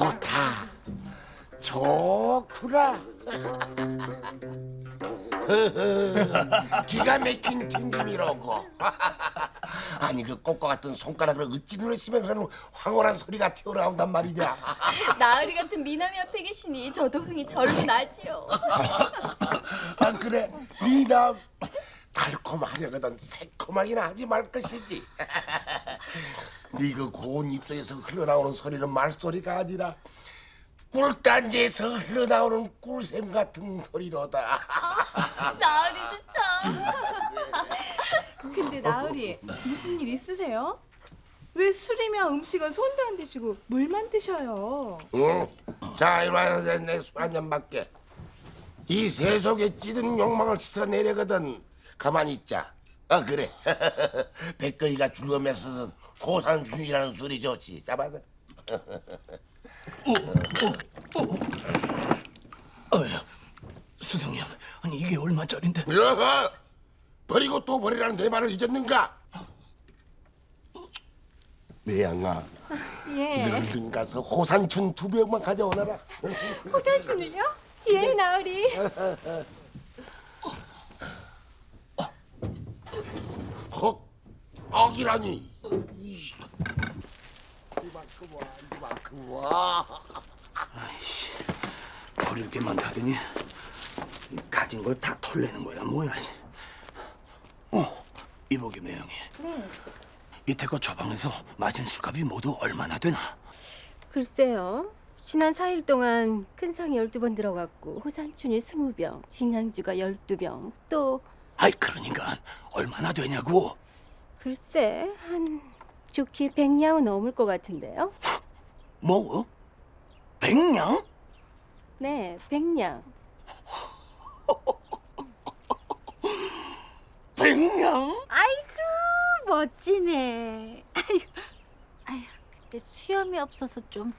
좋다. 좋구나. 허허, 기가 막힌 튕김이로고. 아니 그 꽃과 같은 손가락을 어찌 눌렀으면 그런 황홀한 소리가 튀어나온단 말이냐. 나으리 같은 미남이 앞에 계시니 저도 흥이 절로 나지요. 아 그래 미남 달콤하려거든 새콤하긴 하지 말 것이지. 네그 고운 입속에서 흘러나오는 소리는 말소리가 아니라 꿀단지에서 흘러나오는 꿀샘 같은 소리로다. 나으리도 참. 근데 나으리 무슨 일 있으세요? 왜 술이며 음식은 손도 안 대시고 물만 드셔요? 응? 자 이리 와서 내술 한 잔 받게. 이 세속에 찌든 욕망을 씻어내려거든 가만히 있자. 아 그래. 백거이가 줄검에서는 고산준이라는 술이 좋지. 잡아봐. 어휴, 스승님, 아니 이게 얼마짜린데? 여하! 버리고 또 버리라는 내 말을 잊었는가? 매양아, 예. 얼른 가서 호산춘 두 병만 가져오너라. 호산순을요? 예, 나으리. 헉, 억이라니. 이씨. 이만큼 와, 이만큼 와. 아이씨, 버릴 게 많다더니 가진 걸 다 털내는 거야 뭐야? 어, 이보게 매형이. 네. 이태껏 저 방에서 마신 술값이 모두 얼마나 되나? 글쎄요. 지난 4일 동안 큰 상이 12번 들어갔고 호산춘이 20병, 진양주가 12병, 또 아이 그러니까 얼마나 되냐고? 글쎄 한 좋게 100냥은 넘을 것 같은데요. 뭐? 백냥? 네, 100냥. 백냥? 아이고 멋지네. 아이고, 아휴 그때 수염이 없어서 좀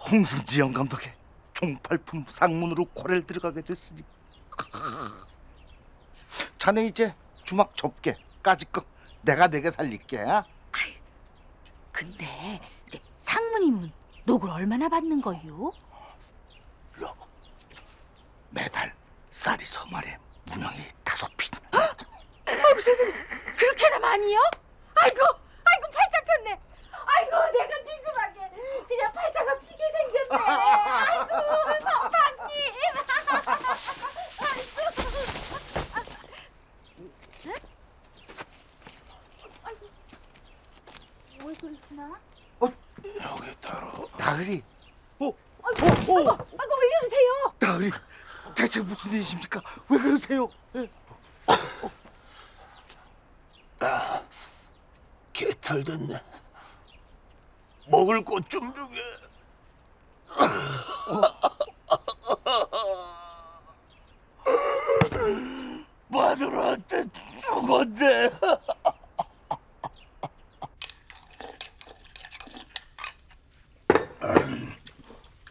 홍승지 영감덕에 종팔품 상문으로 고래를 들어가게 됐으니 자네 이제 주막 좁게 까짓 거 내가 내게 살릴게 아? 근데 이제 상무님은 녹을 얼마나 받는 거요? 매달 쌀이 서말에 문영이 다섯 핀 그렇게나 많이요? 아이고, 아이고 팔 잡혔네. 아이고 내가 늙음하게 그냥 팔자가 피게 생겼네. 아이고 선방님. 왜 그러시나? 여기 따로. 나으리 어? 아이고 왜 이러세요? 나으리 대체 무슨 일이십니까 왜 그러세요 예? 개털 됐네. 먹을 것 좀 주게. 마누라한테 죽었네.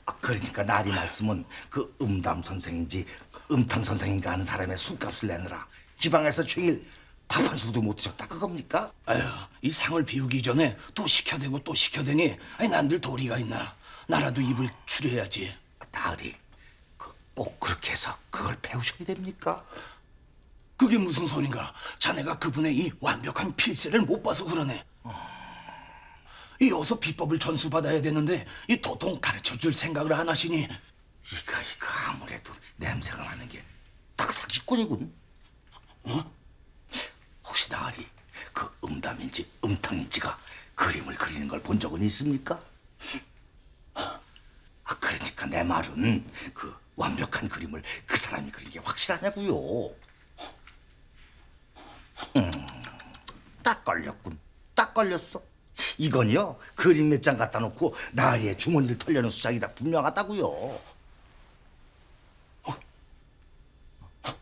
아, 그러니까 나리 말씀은 그 음담 선생인지 음탕 선생인가 하는 사람의 술값을 내느라 지방에서 종일 밥 한 술도 못 드셨다 그겁니까? 아유, 이 상을 비우기 전에 또 시켜대고 또 시켜대니 아니 난들 도리가 있나? 나라도 입을 추려야지. 나으리 그, 꼭 그렇게 해서 그걸 배우셔야 됩니까? 그게 무슨 소린가? 자네가 그분의 이 완벽한 필세를 못 봐서 그러네. 이 어서 비법을 전수받아야 되는데 이 도통 가르쳐 줄 생각을 안 하시니 이거 이거 아무래도 냄새가 나는 게 딱 사기꾼이군. 어? 혹시 나으리 그 음담인지 음탕인지가 그림을 그리는 걸 본 적은 있습니까? 아 그러니까 내 말은 그 완벽한 그림을 그 사람이 그린 게 확실하냐고요. 음, 딱 걸렸군. 딱 걸렸어. 이건요 그림 몇 장 갖다 놓고 나리의 주머니를 털려는 수작이다 분명하다고요.